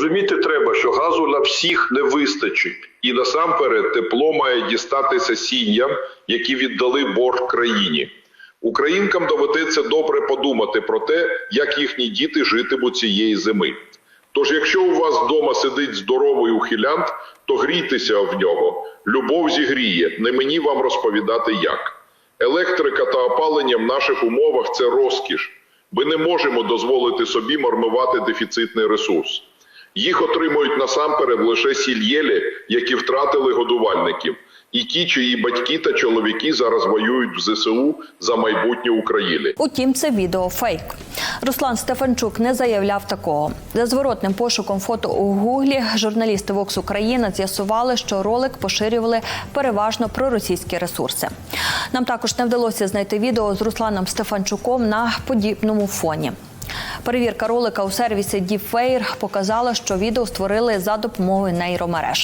Розуміти треба, що газу на всіх не вистачить, і насамперед тепло має дістатися сім'ям, які віддали борг країні. Українкам доведеться добре подумати про те, як їхні діти житимуть цієї зими. Тож, якщо у вас вдома сидить здоровий ухилянт, то грійтеся в нього. Любов зігріє, не мені вам розповідати як. Електрика та опалення в наших умовах це розкіш. Ми не можемо дозволити собі марнувати дефіцитний ресурс. Їх отримують насамперед лише сільєлі, які втратили годувальників, і ті, чиї батьки та чоловіки зараз воюють в ЗСУ за майбутнє України. Утім, це відео фейк. Руслан Стефанчук не заявляв такого. За зворотним пошуком фото у гуглі журналісти Vox Україна з'ясували, що ролик поширювали переважно проросійські ресурси. Нам також не вдалося знайти відео з Русланом Стефанчуком на подібному фоні. Перевірка ролика у сервісі Deepfake показала, що відео створили за допомогою нейромереж.